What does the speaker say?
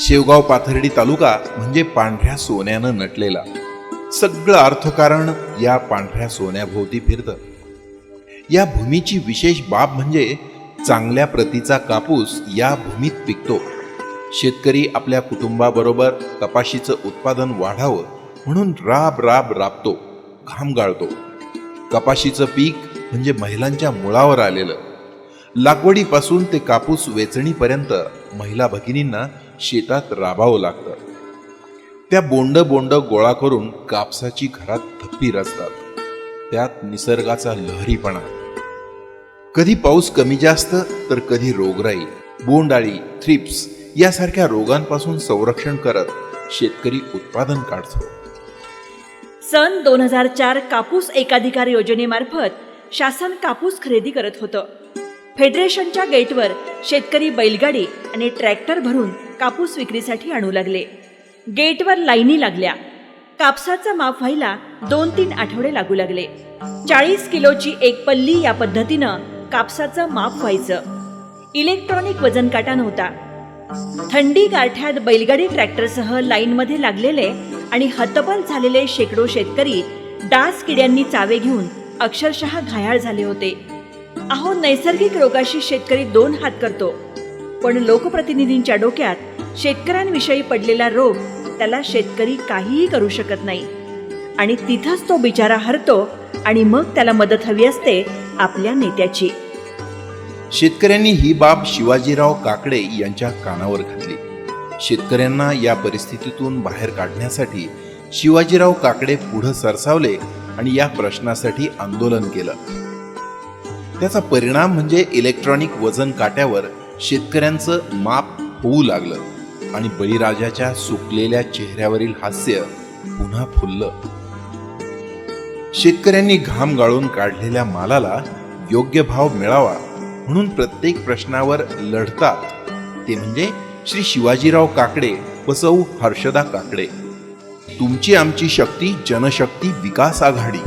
शेवगाव पाथर्डी तालुका म्हणजे पांढऱ्या सोन्यानं नटलेला. सगळं अर्थकारण या पांढऱ्या सोन्याभोवती फिरतं. या भूमीची विशेष बाब म्हणजे चांगल्या प्रतीचा कापूस या भूमीत पिकतो. शेतकरी आपल्या कुटुंबाबरोबर कपाशीचं उत्पादन वाढावं म्हणून राब राब राबतो घाम गाळतो. कपाशीचं पीक म्हणजे महिलांच्या मुळावर आलेलं. लागवडीपासून ते कापूस वेचणीपर्यंत महिला भगिनींना शेतात राबावं लागतं. त्या बोंड बोंड गोळा करून कापसाची घरात थप्पी रचतात. त्यात निसर्गाचा लहरीपणा. कधी पाऊस कमी जास्त तर कधी रोगराई बोंडाळी थ्रिप्स यासारख्या रोगांपासून संरक्षण करत शेतकरी उत्पादन काढतो. सन दोन हजार चार कापूस एकाधिकार योजनेमार्फत शासन कापूस खरेदी करत होतं. फेडरेशनच्या गेटवर शेतकरी बैलगाडी आणि ट्रॅक्टर भरून कापूस विक्रीसाठी आणू लागले. गेटवर लाईनी लागल्या. कापसाचं माप व्हायला दोन तीन आठवडे लागू लागले. चाळीस किलोची एक पल्ली या पद्धतीनं कापसाचं माप व्हायचं. इलेक्ट्रॉनिक वजन काटा नव्हता. थंडी गारठ्यात बैलगाडी ट्रॅक्टरसह लाईनमध्ये लागलेले आणि हतबल झालेले शेकडो शेतकरी डास किड्यांनी चावे घेऊन अक्षरशः घायाळ झाले होते. अहो नैसर्गिक रोगाशी शेतकरी दोन हात करतो. पण लोकप्रतिनिधींच्या डोक्यात शेतकऱ्यांविषयी पडलेला रोग त्याला शेतकरी काहीही करू शकत नाही. आणि तिथंच तो बिचारा हरतो आणि मग त्याला मदत हवी असते आपल्या नेत्याची. शेतकऱ्यांनी ही बाब शिवाजीराव काकडे यांच्या कानावर घातली. शेतकऱ्यांना या परिस्थितीतून बाहेर काढण्यासाठी शिवाजीराव काकडे पुढे सरसावले आणि या प्रश्नासाठी आंदोलन केलं. त्याचा परिणाम म्हणजे इलेक्ट्रॉनिक वजन काट्यावर शेतकऱ्यांचं माप होऊ लागलं आणि बळीराजाच्या सुकलेल्या चेहऱ्यावरील हास्य पुन्हा फुललं. शेतकऱ्यांनी घाम गाळून काढलेल्या मालाला योग्य भाव मिळावा म्हणून प्रत्येक प्रश्नावर लढतात. ते म्हणजे श्री शिवाजीराव काकडे व सौ हर्षदा काकडे. तुमची आमची शक्ती जनशक्ती विकास आघाडी.